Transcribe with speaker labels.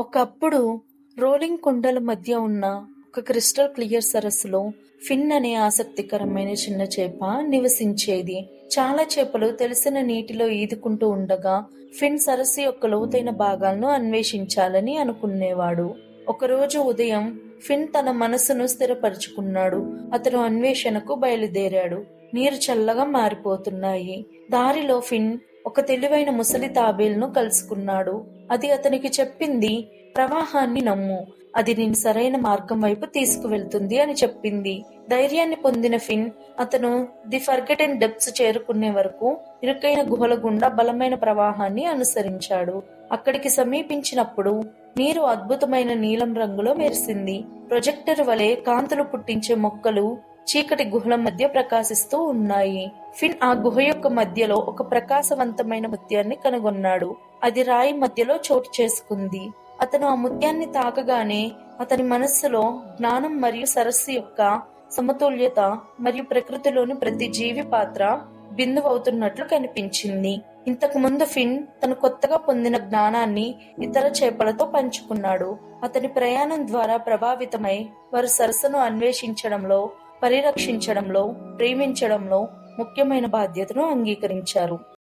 Speaker 1: ఒకప్పుడు రోలింగ్ కొండల మధ్య ఉన్న ఒక క్రిస్టల్ క్లియర్ సరస్సులో ఫిన్ అనే ఆసక్తికరమైన చిన్న చేప నివసించేది. చాలా చేపలు తెలిసిన నీటిలో ఈదుకుంటూ ఉండగా ఫిన్ సరస్సు యొక్క లోతైన భాగాలను అన్వేషించాలని అనుకునేవాడు. ఒకరోజు ఉదయం ఫిన్ తన మనసును స్థిరపరుచుకున్నాడు. అతను అన్వేషణకు బయలుదేరాడు. నీరు చల్లగా మారిపోతున్నాయి. దారిలో ఫిన్ ఒక తెలివైన ముసలి తాబేల్ను కలుసుకున్నాడు. అది అతనికి చెప్పింది ప్రవాహాన్ని నమ్ము. అది నేను సరైన మార్గం వైపు తీసుకువెళ్తుంది అని చెప్పింది. ధైర్యాన్ని పొందిన ఫిన్ అతను ది ఫర్గెటెన్ డెప్స్ చేరుకునే వరకు ఇరుకైన గుహల గుండా బలమైన ప్రవాహాన్ని అనుసరించాడు. అక్కడికి సమీపించినప్పుడు నీరు అద్భుతమైన నీలం రంగులో మెరిసింది. ప్రొజెక్టర్ వలె కాంతులు పుట్టించే మొక్కలు చీకటి గుహల మధ్య ప్రకాశిస్తూ ఉన్నాయి. ఫిన్ ఆ గుహ యొక్క మధ్యలో ఒక ప్రకాశవంతమైన ముత్యాన్ని కనుగొన్నాడు. అది రాయి మధ్యలో చోటు చేసుకుంది. అతను ఆ ముత్యాన్ని తాకగానే అతని మనస్సులో జ్ఞానం మరియు సరస్సు యొక్క సమతుల్యత మరియు ప్రకృతిలోని ప్రతి జీవి పాత్ర బిందువవుతున్నట్లు కనిపించింది. ఇంతకు ముందు ఫిన్ తను కొత్తగా పొందిన జ్ఞానాన్ని ఇతర చేపలతో పంచుకున్నాడు. అతని ప్రయాణం ద్వారా ప్రభావితమై వారు సరస్సును అన్వేషించడంలో పరిరక్షించడంలో ప్రేమించడంలో ముఖ్యమైన బాధ్యతను అంగీకరించారు.